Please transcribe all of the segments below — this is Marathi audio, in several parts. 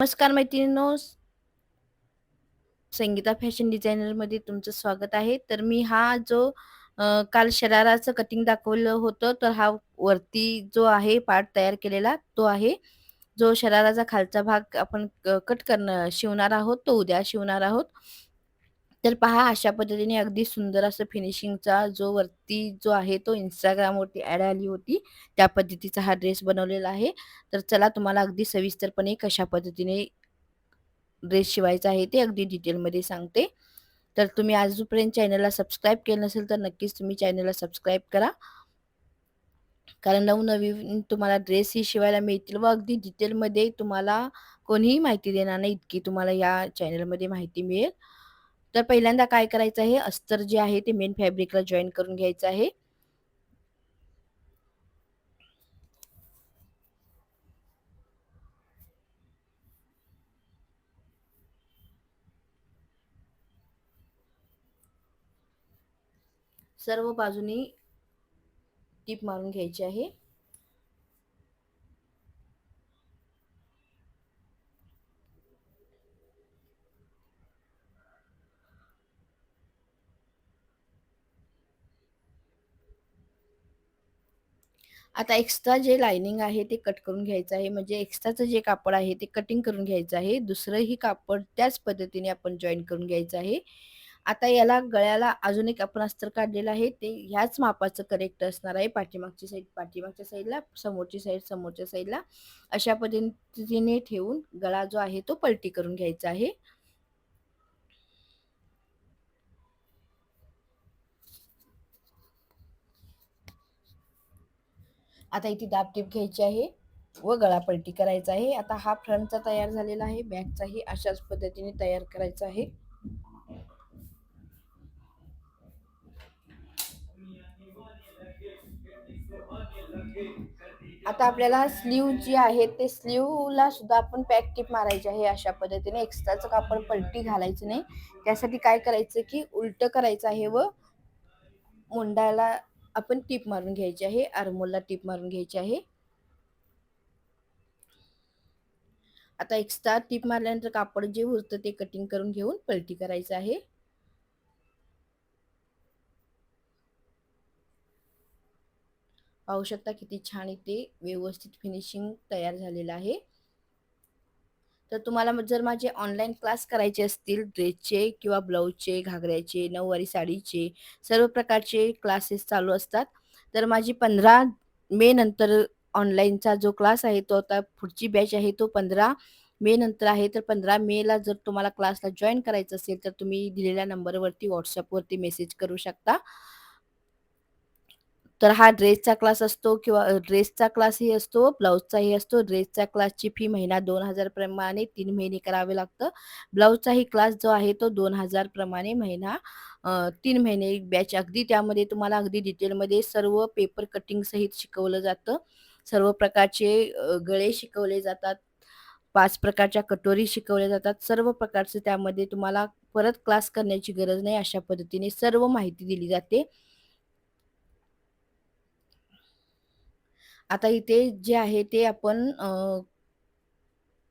नमस्कार मैत्रिणींनो. संगीता फॅशन डिझायनरमध्ये तुमचं स्वागत आहे. तर मी हा जो काल शराराचं कटिंग दाखवलं होतं तर हा वरती जो आहे पार्ट तयार केलेला तो आहे. जो शराराचा खालचा भाग आपण कट करणं शिवणार आहोत तो उद्या शिवणार आहोत. तर पहा अशा पद्धतीने अगदी सुंदर असं फिनिशिंगचा जो वरती जो आहे तो इंस्टाग्रामवरती ॲड आली होती त्या पद्धतीचा हा ड्रेस बनवलेला आहे. तर चला तुम्हाला अगदी सविस्तरपणे कशा पद्धतीने ड्रेस शिवायचा आहे ते अगदी डिटेलमध्ये सांगते. तर तुम्ही आजपर्यंत चॅनलला सबस्क्राईब केलं नसेल तर नक्कीच तुम्ही चॅनलला सबस्क्राईब करा. कारण नवनवीन तुम्हाला ड्रेस ही शिवायला मिळतील व अगदी डिटेलमध्ये तुम्हाला कोणीही माहिती देणार नाही इतकी तुम्हाला या चॅनलमध्ये माहिती मिळेल. तर पहिल्यांदा काय करायचं आहे? अस्तर जे आहे ते मेन फॅब्रिकला जॉईन करून घ्यायचं आहे. सर्व बाजूनी टीप मारून घ्यायची आहे. आता एक्स्ट्रा जे लाइनिंग आहे ते कट करून घ्यायचं आहे. म्हणजे एक्स्ट्राचं जे कापड आहे ते कटिंग करून घ्यायचं आहे. दुसरंही कापड त्याच पद्धतीने आपण जॉईन करून घ्यायचं आहे. आता याला गळ्याला अजून एक आपण अस्तर काढलेलं आहे. ते ह्याच मापाचं करेक्ट असणार आहे. पाठीमागची साईड पाठीमागच्या साईडला समोरची साईड समोरच्या साईडला अशा पद्धतीने ठेवून गळा जो आहे तो पलटी करून घ्यायचा आहे. आता इथे दाब टीप घ्यायची आहे व गळापलटी करायचा आहे. आता हा फ्रंटचा तयार झालेला आहे. बॅकचाही अशाच पद्धतीने तयार करायचा आहे. आता आपल्याला स्लीव जी आहे ते स्लीवला सुद्धा आपण पॅक टिप मारायची आहे अशा पद्धतीने. एक्स्ट्राचं कापड पलटी घालायचं नाही. त्यासाठी काय करायचं की उलट करायचं आहे व मुंडाला आपण टीप मारून घ्यायची आहे. आरमोलला टीप मारून घ्यायची आहे. आता एक्स्ट्रा टीप मारल्यानंतर कापड जे उरतं ते कटिंग करून घेऊन पलटी करायचं आहे. पाहू शकता किती छान इथे व्यवस्थित फिनिशिंग तयार झालेलं आहे. तर तुम्हाला जर माझे ऑनलाईन क्लास करायचे असतील ड्रेसचे किंवा ब्लाऊजचे घागऱ्याचे नऊवारी साडीचे सर्व प्रकारचे क्लासेस चालू असतात. तर माझी पंधरा मे नंतर ऑनलाईनचा जो क्लास आहे तो आता पुढची बॅच आहे तो पंधरा मे नंतर आहे. तर पंधरा मेला जर तुम्हाला क्लासला जॉईन करायचं असेल तर तुम्ही दिलेल्या नंबरवरती व्हॉट्सअपवरती मेसेज करू शकता. तर हा ड्रेसचा क्लास असतो किंवा ड्रेसचा क्लासही असतो ब्लाऊजचाही असतो. ड्रेसच्या क्लासची फी महिना दोन हजार प्रमाणे तीन महिने करावे लागतं. ब्लाऊजचाही क्लास जो आहे तो दोन हजार प्रमाणे महिना तीन महिने बॅच अगदी त्यामध्ये तुम्हाला अगदी डिटेलमध्ये सर्व पेपर कटिंग सहित शिकवलं जातं. सर्व प्रकारचे गळे शिकवले जातात. पाच प्रकारच्या कटोरी शिकवल्या जातात. सर्व प्रकारचं त्यामध्ये तुम्हाला परत क्लास करण्याची गरज नाही अशा पद्धतीने सर्व माहिती दिली जाते. आता इथे जे आहे ते आपण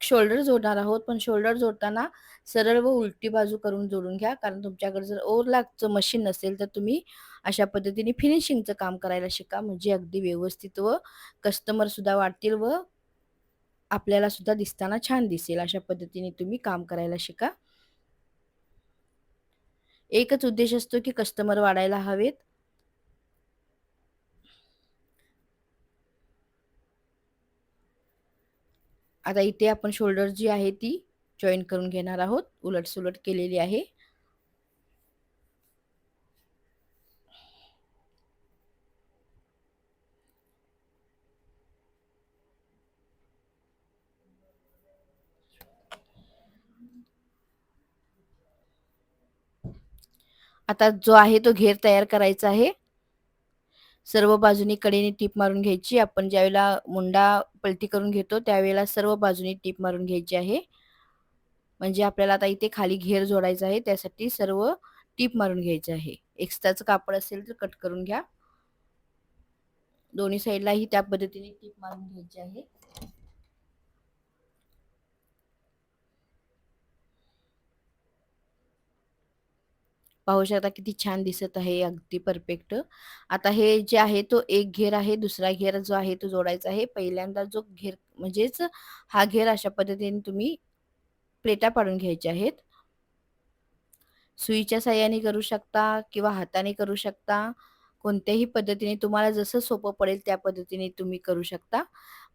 शोल्डर जोडणार आहोत. पण शोल्डर जोडताना सरळ व उलटी बाजू करून जोडून घ्या. कारण तुमच्याकडे जर ओव्हरलॅकचं मशीन नसेल तर तुम्ही अशा पद्धतीने फिनिशिंगचं काम करायला शिका. म्हणजे अगदी व्यवस्थित व कस्टमर सुद्धा वाटतील व आपल्याला सुद्धा दिसताना छान दिसेल. अशा पद्धतीने तुम्ही काम करायला शिका. एकच उद्देश असतो की कस्टमर वाढायला हवेत. आता इथे आपण शोल्डर जी आहे ती जॉईन करून घेणार आहोत. उलट सुलट केलेली आहे. आता जो आहे तो घेर तयार करायचा आहे. सर्व बाजूनी कडेने टीप मारून घ्यायची. आपण ज्यावेळेला मुंडा पलटी करून घेतो त्यावेळेला सर्व बाजूनी टीप मारून घ्यायची आहे. म्हणजे आपल्याला आता इथे खाली घेर जोडायचा आहे त्यासाठी सर्व टीप मारून घ्यायचे आहे. एक्स्ट्राचं कापड असेल तर कट करून घ्या. दोन्ही साईडलाही त्या पद्धतीने टीप मारून घ्यायची आहे. पाहू शकता किती छान दिसत आहे अगदी परफेक्ट. आता हे जे आहे तो एक घेर आहे. दुसरा घेर जो आहे तो जोडायचा आहे. पहिल्यांदा जो घेर म्हणजेच हा घेर अशा पद्धतीने तुम्ही प्लेटा पाडून घ्यायच्या आहेत. सुईच्या साह्याने करू शकता किंवा हाताने करू शकता. कोणत्याही पद्धतीने तुम्हाला जसं सोपं पडेल त्या पद्धतीने तुम्ही करू शकता.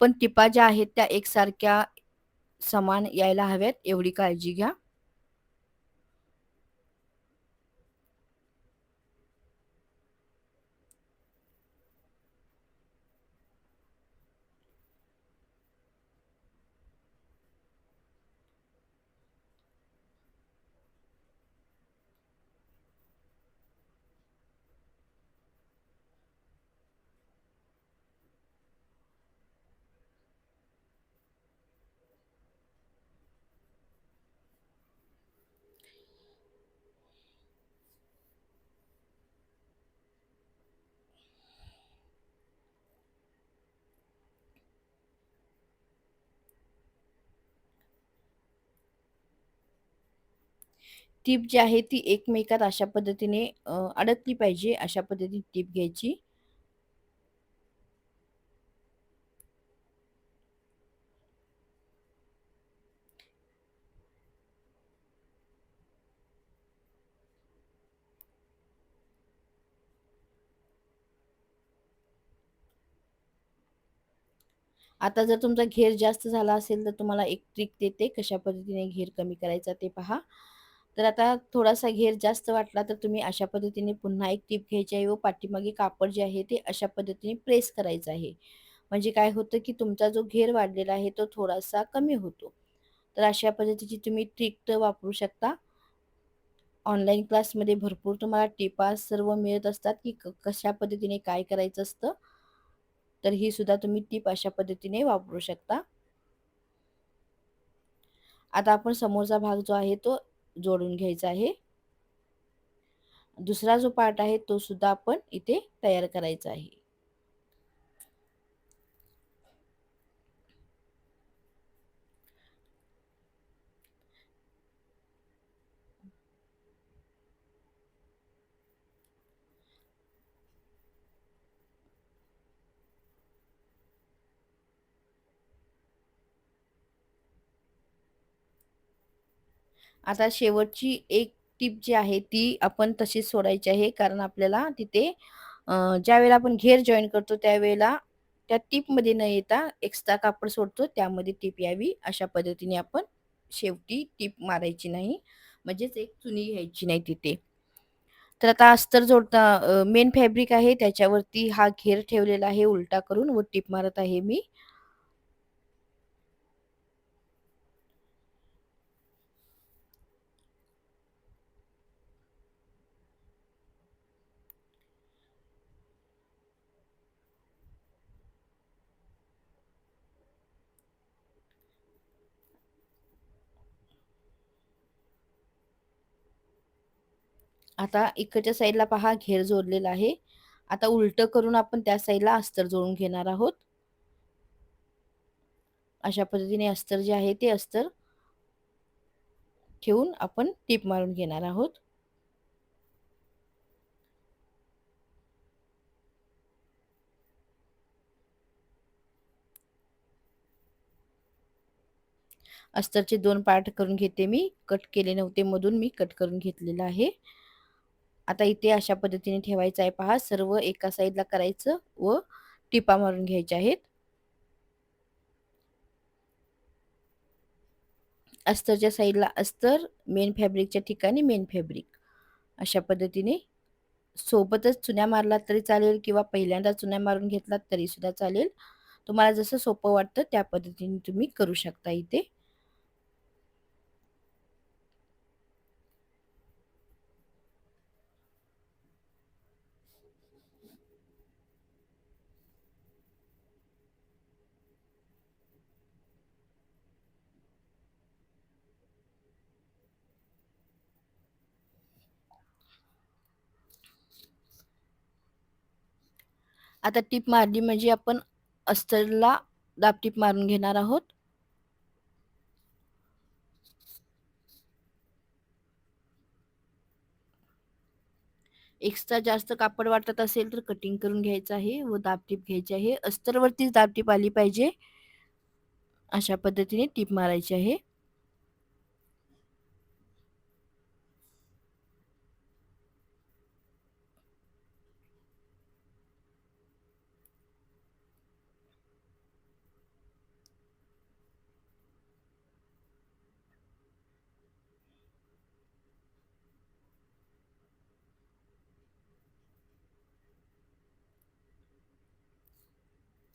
पण टिपा ज्या आहेत त्या एकसारख्या समान यायला हव्यात एवढी काळजी घ्या. टीप जी आहे ती एकमेकात अशा पद्धतीने अडकली पाहिजे. अशा पद्धतीने टीप घ्यायची. आता जर तुमचा घेर जास्त झाला असेल तर तुम्हाला एक ट्रिक देते कशा पद्धतीने घेर कमी करायचा ते पहा. तर आता थोडासा घेर जास्त वाटला तर तुम्ही अशा पद्धतीने पुन्हा एक टीप घ्यायची आहे व पाठीमागे कापड जे आहे ते अशा पद्धतीने प्रेस करायचं आहे. म्हणजे काय होतं की तुमचा जो घेर वाढलेला आहे तो थोडासा कमी होतो. तर अशा पद्धतीची तुम्ही ट्रिक वापरू शकता. ऑनलाईन क्लासमध्ये भरपूर तुम्हाला टिपा सर्व मिळत असतात की कशा पद्धतीने काय करायचं असतं. तर ही सुद्धा तुम्ही टीप अशा पद्धतीने वापरू शकता. आता आपण समोरचा भाग जो आहे तो जोडून घ्यायचा आहे. दुसरा जो पार्ट आहे तो सुद्धा आपण इथे तयार करायचा आहे. आता शेवटची एक टीप जी आहे ती आपण तशीच सोडायची आहे कारण आपल्याला तिथे ज्या ज्यावेळेला आपण घेर जॉईन करतो त्यावेळेला त्या टीपमध्ये न येता एक्स्ट्रा कापड सोडतो त्यामध्ये टीप यावी अशा पद्धतीने आपण शेवटी टीप मारायची नाही. म्हणजेच एक चुनी घ्यायची नाही तिथे. तर आता अस्तर जोडता मेन फॅब्रिक आहे त्याच्यावरती हा घेर ठेवलेला आहे उलटा करून व टीप मारत आहे मी. आता इकडच्या साईडला पहा घेर जोडलेला आहे. आता उलट करून आपण त्या साईडला अस्तर जोडून घेणार आहोत. अशा पद्धतीने अस्तर जे आहे ते अस्तर ठेवून आपण टीप मारून घेणार आहोत. अस्तरचे दोन पार्ट करून घेते मी. कट केले नव्हते मधून मी कट करून घेतलेलं आहे. आता इथे अशा पद्धतीने ठेवायचं आहे पहा. सर्व एका साईडला करायचं व टिपा मारून घ्यायच्या आहेत. अस्तरच्या साईडला अस्तर, मेन फॅब्रिकच्या ठिकाणी मेन फॅब्रिक. अशा पद्धतीने सोबतच चुन्या मारलात तरी चालेल किंवा पहिल्यांदा चुन्या मारून घेतलात तरी सुद्धा चालेल. तुम्हाला जसं सोपं वाटतं त्या पद्धतीने तुम्ही करू शकता इथे. आता टीप मारली म्हणजे आपण अस्तरला दाबटीप मारून घेणार आहोत. एक्स्ट्रा जास्त कापड वाटत असेल तर कटिंग करून घ्यायचं आहे व दाबटीप घ्यायची आहे. अस्तरवरतीच दाबटीप आली पाहिजे. अशा पद्धतीने टीप मारायची आहे.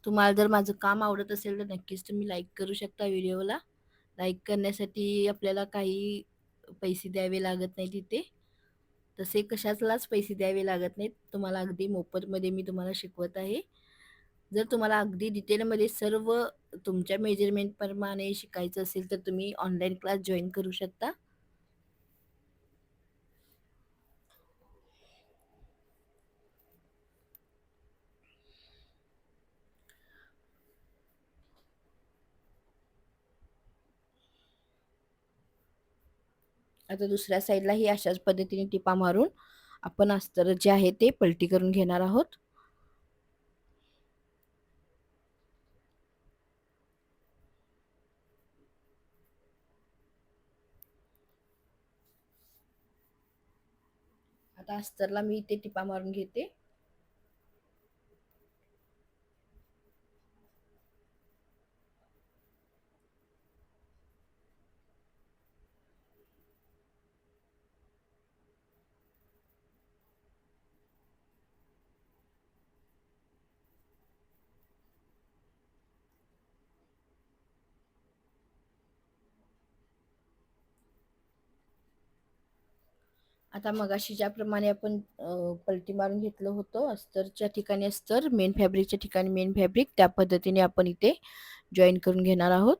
तुम्हाला जर माझं काम आवडत असेल तर नक्कीच तुम्ही लाईक करू शकता व्हिडिओला लाईक करण्यासाठी आपल्याला काही पैसे द्यावे लागत नाही तिथे तसे कशालाच पैसे द्यावे लागत नाहीत. तुम्हाला अगदी मोफतमध्ये मी तुम्हाला शिकवत आहे. जर तुम्हाला अगदी डिटेलमध्ये सर्व तुमच्या मेजरमेंटप्रमाणे शिकायचं असेल तर तुम्ही ऑनलाईन क्लास जॉईन करू शकता. आता दुसऱ्या साईडलाही अशाच पद्धतीने टिपा मारून आपण अस्तर जे आहे ते पलटी करून घेणार आहोत. आता अस्तरला मी इथे टिपा मारून घेते. आता मगाशी ज्याप्रमाणे आपण पलटी मारून घेतलं होतं अस्तरच्या ठिकाणी अस्तर मेन फॅब्रिकच्या ठिकाणी मेन फॅब्रिक त्या पद्धतीने आपण इथे जॉईन करून घेणार आहोत.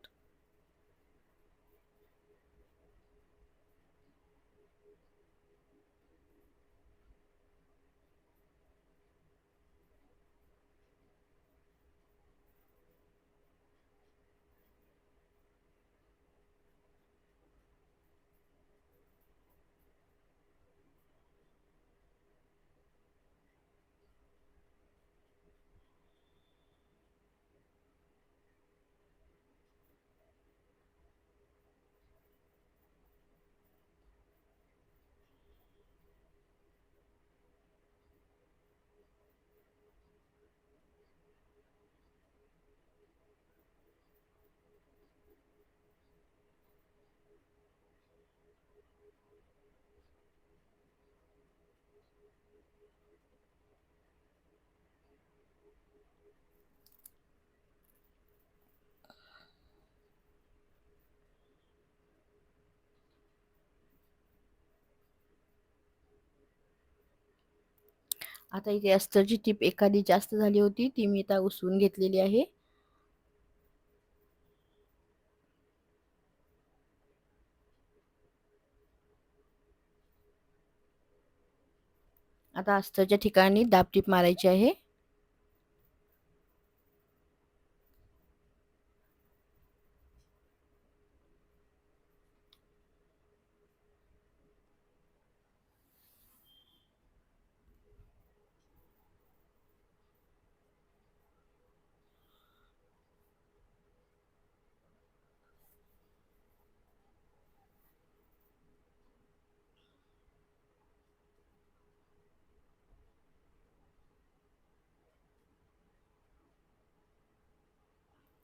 आता इथे अस्तरची टीप एखादी जास्त झाली होती ती मी आता उसवून घेतलेली आहे. आता अस्तरच्या ठिकाणी दाबटीप मारायची आहे.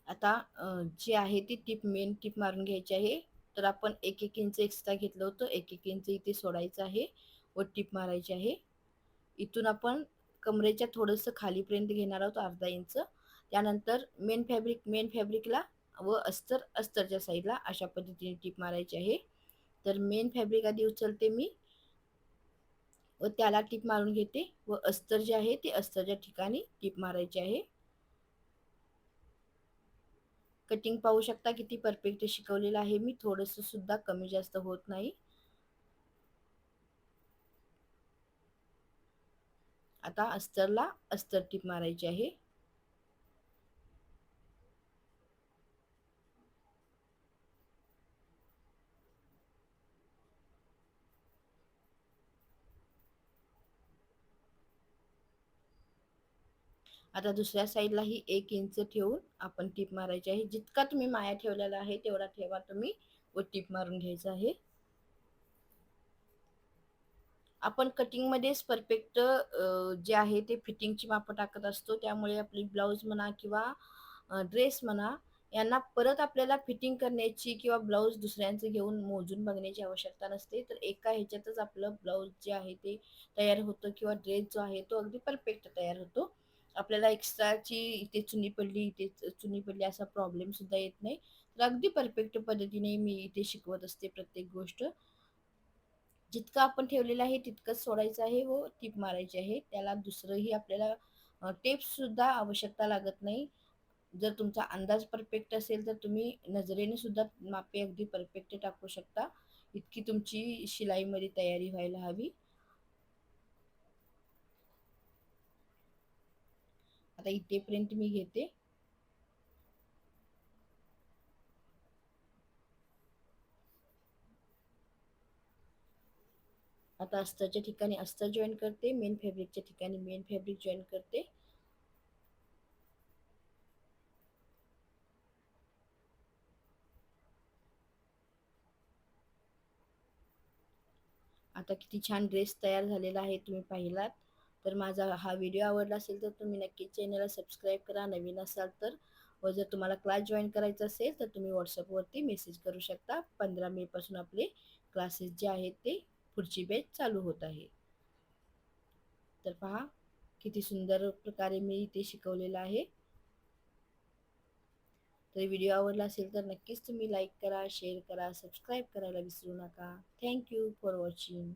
आता जी आहे ती टीप मेन टीप मारून घ्यायची आहे. तर आपण एक एक इंच एक्स्ट्रा घेतलं होतं. एक एक इंच इथे सोडायचं आहे व टीप मारायची आहे. इथून आपण कमरेच्या थोडंसं खालीपर्यंत घेणार आहोत अर्धा इंच. त्यानंतर मेन फॅब्रिक मेन फॅब्रिकला व अस्तर अस्तरच्या साईडला अशा पद्धतीने टीप मारायची आहे. तर मेन फॅब्रिक आधी उचलते मी व त्याला टीप मारून घेते व अस्तर जे आहे ते अस्तरच्या ठिकाणी टीप मारायची आहे. कटिंग पाहू शकता किती परफेक्ट शिकवलेलं आहे. मी थोडंसं सुद्धा कमी जास्त होत नाही. आता अस्तरला अस्तर टीप मारायची आहे. आता दुसऱ्या साईडलाही एक इंच ठेवून आपण टीप मारायची आहे. जितका तुम्ही माया ठेवलेला आहे तेवढा ठेवा. तुम्ही व टीप मारून घ्यायचं आहे. आपण कटिंगमध्येच परफेक्ट जे आहे ते फिटिंगची मापं टाकत असतो. त्यामुळे आपली ब्लाऊज म्हणा किंवा ड्रेस म्हणा यांना परत आपल्याला फिटिंग करण्याची किंवा ब्लाऊज दुसऱ्यांचं घेऊन मोजून बघण्याची आवश्यकता नसते. तर एका ह्याच्यातच आपलं ब्लाऊज जे आहे ते तयार होतं किंवा ड्रेस जो आहे तो अगदी परफेक्ट तयार होतो. आपल्याला एक्स्ट्राची इथे चुनी पडली इथे चुनी पडली असा प्रॉब्लेम सुद्धा येत नाही. तर अगदी परफेक्ट पद्धतीने मी इथे शिकवत असते प्रत्येक गोष्ट. जितकं आपण ठेवलेलं आहे तितकंच सोडायचं आहे व टीप मारायची आहे. त्याला दुसरंही आपल्याला टेप्ससुद्धा आवश्यकता लागत नाही. जर तुमचा अंदाज परफेक्ट असेल तर तुम्ही नजरेने सुद्धा मापे अगदी परफेक्ट टाकू शकता. इतकी तुमची शिलाईमध्ये तयारी व्हायला हवी. आता इथेपर्यंत मी घेते. आता अस्तरच्या ठिकाणी अस्तर जॉईन करते मेन फॅब्रिकच्या ठिकाणी मेन फॅब्रिक जॉईन करते. आता किती छान ड्रेस तयार झालेला आहे तुम्ही पाहिलात. तर माझा हा व्हिडिओ आवडला असेल तर तुम्ही नक्कीच चॅनलला सबस्क्राईब करा. नवीन असाल तर व जर तुम्हाला क्लास जॉईन करायचा असेल तर तुम्ही व्हॉट्सअपवरती मेसेज करू शकता. पंधरा मेपासून आपले क्लासेस जे आहेत ते पुढची बॅच चालू होत आहे. तर पहा किती सुंदर प्रकारे मी इथे शिकवलेलं आहे. तर व्हिडिओ आवडला असेल तर नक्कीच तुम्ही लाईक करा शेअर करा सबस्क्राईब करायला विसरू नका. Thank you for watching